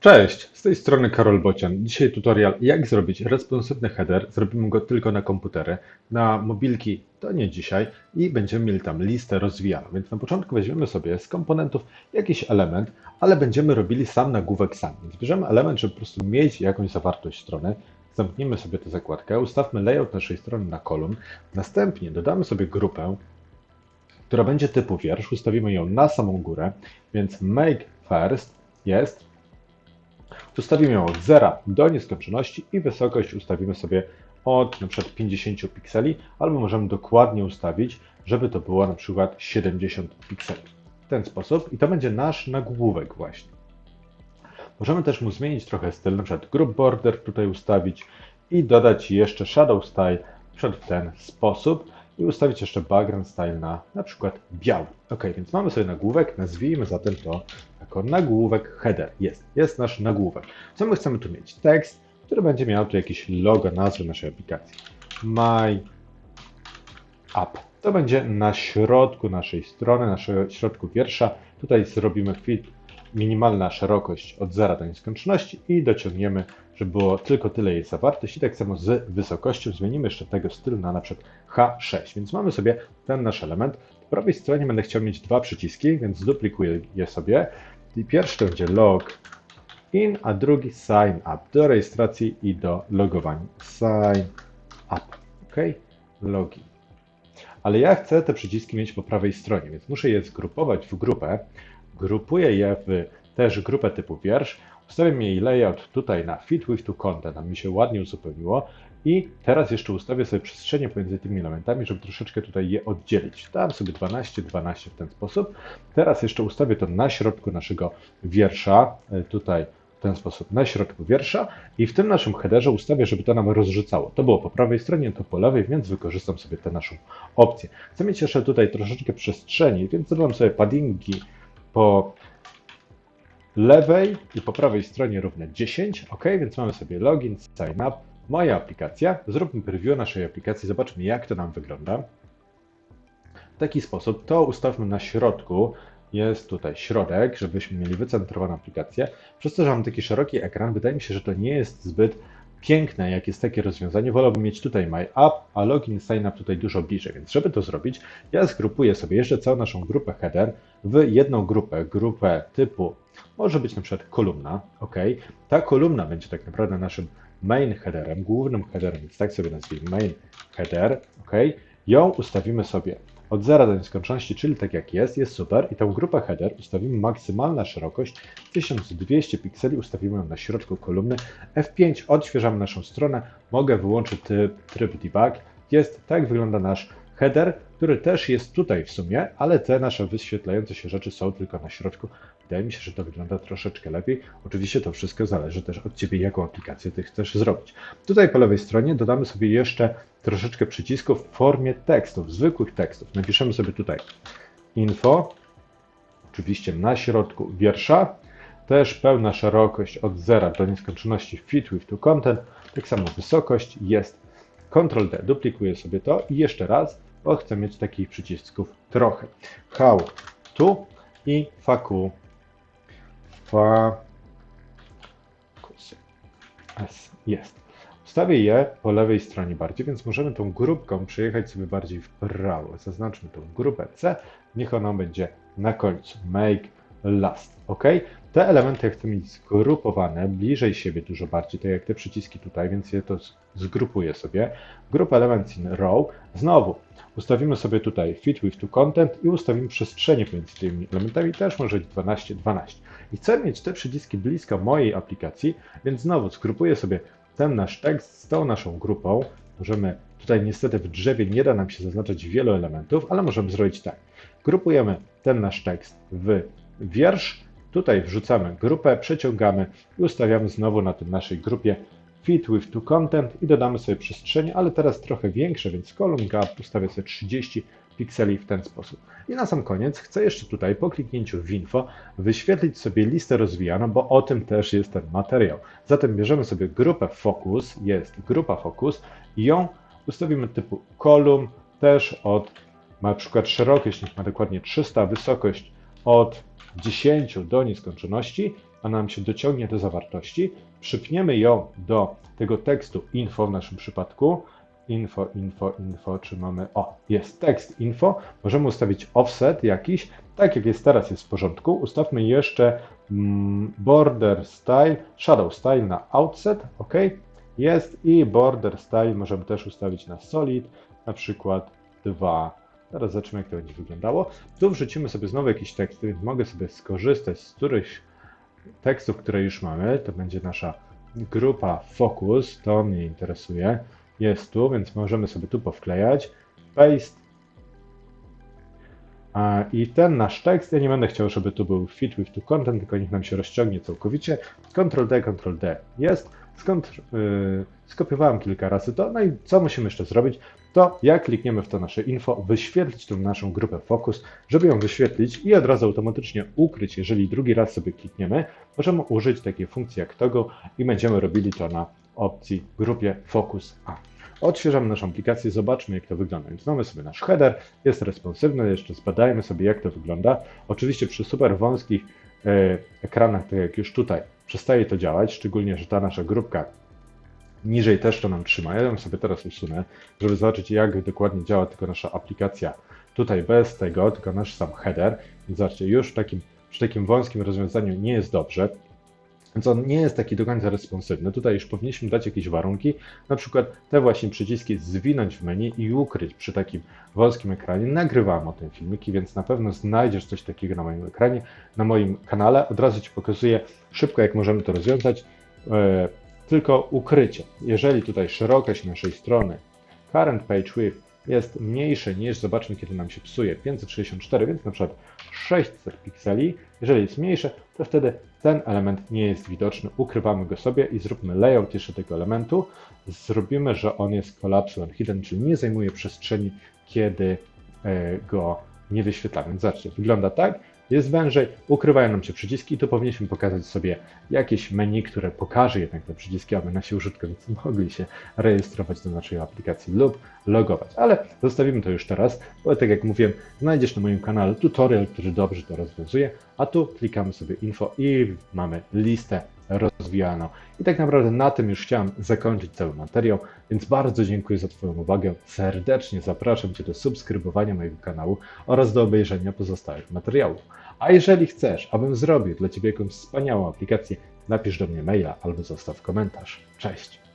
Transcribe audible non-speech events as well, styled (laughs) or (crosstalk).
Cześć, z tej strony Karol Bocian. Dzisiaj tutorial jak zrobić responsywny header. Zrobimy go tylko na komputery. Na mobilki to nie dzisiaj i będziemy mieli tam listę rozwijaną. Więc na początku weźmiemy sobie z komponentów jakiś element, ale będziemy robili sam nagłówek sam. Więc bierzemy element, żeby po prostu mieć jakąś zawartość strony. Zamkniemy sobie tę zakładkę, ustawmy layout naszej strony na kolumn. Następnie dodamy sobie grupę, która będzie typu wiersz. Ustawimy ją na samą górę, więc make first jest Ustawimy ją od 0 do nieskończoności i wysokość ustawimy sobie od przykład 50 pikseli, albo możemy dokładnie ustawić, żeby to było na przykład 70 pikseli. W ten sposób i to będzie nasz nagłówek właśnie. Możemy też mu zmienić trochę styl, na przykład group border tutaj ustawić i dodać jeszcze shadow style w ten sposób i ustawić jeszcze background style na na przykład biały. Ok, więc mamy sobie nagłówek, nazwijmy zatem to jako nagłówek header. Jest, jest nasz nagłówek. Co my chcemy tu mieć? Tekst, który będzie miał tu jakieś logo, nazwę naszej aplikacji. My app. To będzie na środku naszej strony, na środku wiersza. Tutaj zrobimy fit, minimalna szerokość od 0 do nieskończoności i dociągniemy, żeby było tylko tyle jej zawartość. I tak samo z wysokością zmienimy jeszcze tego stylu na przykład H6. Więc mamy sobie ten nasz element. Po prawej stronie będę chciał mieć dwa przyciski, więc zduplikuję je sobie. I pierwszy to będzie log in, a drugi sign up do rejestracji i do logowania. Sign up. OK? Login. Ale ja chcę te przyciski mieć po prawej stronie, więc muszę je zgrupować w grupę. Grupuję je w też grupę typu wiersz. Ustawiam jej layout tutaj na fit with to content, a mi się ładnie uzupełniło. I teraz jeszcze ustawię sobie przestrzenie pomiędzy tymi elementami, żeby troszeczkę tutaj je oddzielić. Dam sobie 12, 12 w ten sposób. Teraz jeszcze ustawię to na środku naszego wiersza, e, tutaj w ten sposób na środku wiersza i w tym naszym headerze ustawię, żeby to nam rozrzucało. To było po prawej stronie, to po lewej, więc wykorzystam sobie tę naszą opcję. Chcę mieć jeszcze tutaj troszeczkę przestrzeni, więc dodam sobie paddingi po lewej i po prawej stronie równe 10. OK, więc mamy sobie login, sign up, moja aplikacja. Zróbmy preview naszej aplikacji, zobaczmy jak to nam wygląda. W taki sposób to ustawmy na środku. Jest tutaj środek, żebyśmy mieli wycentrowaną aplikację. Przez to, że mam taki szeroki ekran, wydaje mi się, że to nie jest zbyt piękne, jak jest takie rozwiązanie. Wolałbym mieć tutaj My App, a login sign up tutaj dużo bliżej. Więc żeby to zrobić, ja zgrupuję sobie jeszcze całą naszą grupę header w jedną grupę, grupę typu, może być na przykład kolumna, ok. Ta kolumna będzie tak naprawdę naszym main headerem, głównym headerem, więc tak sobie nazwijmy main header, ok. Ją ustawimy sobie od 0 do nieskończoności, czyli tak jak jest, jest super. I tą grupę header ustawimy maksymalna szerokość 1200 pikseli, ustawimy ją na środku kolumny. F5 odświeżamy naszą stronę, mogę wyłączyć tryb, debug. Jest, tak wygląda nasz header, który też jest tutaj w sumie, ale te nasze wyświetlające się rzeczy są tylko na środku. Wydaje mi się, że to wygląda troszeczkę lepiej. Oczywiście to wszystko zależy też od Ciebie, jaką aplikację Ty chcesz zrobić. Tutaj po lewej stronie dodamy sobie jeszcze troszeczkę przycisków w formie tekstów, zwykłych tekstów. Napiszemy sobie tutaj info, oczywiście na środku wiersza, też pełna szerokość od 0 do nieskończoności fit with to content, tak samo wysokość jest Ctrl D, duplikuję sobie to i jeszcze raz, bo chcę mieć takich przycisków trochę. How to i faku. Fakus. Jest. Ustawię je po lewej stronie bardziej, więc możemy tą grupką przejechać sobie bardziej w prawo. Zaznaczmy tą grupę C, niech ona będzie na końcu. Make last. OK? Te elementy chcę mieć zgrupowane bliżej siebie dużo bardziej, tak jak te przyciski tutaj, więc je to zgrupuję sobie. Group Elements in Row. Znowu ustawimy sobie tutaj Fit with to Content i ustawimy przestrzenie pomiędzy tymi elementami, też może być 12, 12. I chcę mieć te przyciski blisko mojej aplikacji, więc znowu zgrupuję sobie ten nasz tekst z tą naszą grupą. Możemy, tutaj niestety w drzewie nie da nam się zaznaczać wielu elementów, ale możemy zrobić tak. Grupujemy ten nasz tekst w wiersz, tutaj wrzucamy grupę, przeciągamy i ustawiamy znowu na tym naszej grupie fit with to content i dodamy sobie przestrzenie, ale teraz trochę większe, więc column gap ustawię sobie 30 pikseli w ten sposób. I na sam koniec chcę jeszcze tutaj po kliknięciu w info wyświetlić sobie listę rozwijaną, bo o tym też jest ten materiał. Zatem bierzemy sobie grupę focus, jest grupa focus i ją ustawimy typu kolumn, też od na przykład szerokość, niech ma dokładnie 300, wysokość od 10 do nieskończoności a nam się dociągnie do zawartości, przypniemy ją do tego tekstu info w naszym przypadku. Info, info, info, czy mamy. O, jest tekst info. Możemy ustawić offset jakiś. Tak jak jest teraz, jest w porządku. Ustawmy jeszcze mm, border style, shadow style na outset. OK. Jest i border style możemy też ustawić na solid, na przykład 2. Teraz zobaczymy, jak to będzie wyglądało. Tu wrzucimy sobie znowu jakiś tekst, więc mogę sobie skorzystać z którychś tekstów, które już mamy. To będzie nasza grupa Focus, to mnie interesuje. Jest tu, więc możemy sobie tu powklejać. Paste. I ten nasz tekst, ja nie będę chciał, żeby tu był fit with to content, tylko niech nam się rozciągnie całkowicie. Ctrl D, Ctrl D jest. Skąd yy, skopiowałem kilka razy to. No i co musimy jeszcze zrobić? To jak klikniemy w to nasze info, wyświetlić tą naszą grupę Focus, żeby ją wyświetlić i od razu automatycznie ukryć, jeżeli drugi raz sobie klikniemy, możemy użyć takiej funkcji jak toggle i będziemy robili to na opcji grupie Focus A. Odświeżamy naszą aplikację, zobaczmy jak to wygląda. Więc mamy sobie nasz header, jest responsywny, jeszcze zbadajmy sobie jak to wygląda. Oczywiście przy super wąskich e, ekranach, tak jak już tutaj, przestaje to działać, szczególnie, że ta nasza grupka niżej też to nam trzyma. Ja ją sobie teraz usunę, żeby zobaczyć jak dokładnie działa tylko nasza aplikacja. Tutaj bez tego, tylko nasz sam header. Więc zobaczcie, już w takim, przy takim wąskim rozwiązaniu nie jest dobrze. Więc on nie jest taki do końca responsywny. Tutaj już powinniśmy dać jakieś warunki, na przykład te właśnie przyciski zwinąć w menu i ukryć przy takim wąskim ekranie. Nagrywałem o tym filmiki, więc na pewno znajdziesz coś takiego na moim ekranie, na moim kanale. Od razu Ci pokazuję szybko, jak możemy to rozwiązać. Tylko ukrycie. Jeżeli tutaj szerokość naszej strony current page width jest mniejsze niż, zobaczmy kiedy nam się psuje, 564, więc na przykład 600 pikseli. Jeżeli jest mniejsze, to wtedy ten element nie jest widoczny, ukrywamy go sobie i zróbmy layout jeszcze tego elementu. Zrobimy, że on jest collapse and hidden, czyli nie zajmuje przestrzeni, kiedy e, go nie wyświetlamy. Zobaczcie, wygląda tak. Jest wężej, ukrywają nam się przyciski i tu powinniśmy pokazać sobie jakieś menu, które pokaże jednak te przyciski, aby nasi użytkownicy (laughs) mogli się rejestrować do naszej aplikacji lub logować. Ale zostawimy to już teraz, bo tak jak mówiłem, znajdziesz na moim kanale tutorial, który dobrze to rozwiązuje, a tu klikamy sobie info i mamy listę rozwijaną. I tak naprawdę na tym już chciałem zakończyć cały materiał, więc bardzo dziękuję za Twoją uwagę. Serdecznie zapraszam Cię do subskrybowania mojego kanału oraz do obejrzenia pozostałych materiałów. A jeżeli chcesz, abym zrobił dla Ciebie jakąś wspaniałą aplikację, napisz do mnie maila albo zostaw komentarz. Cześć!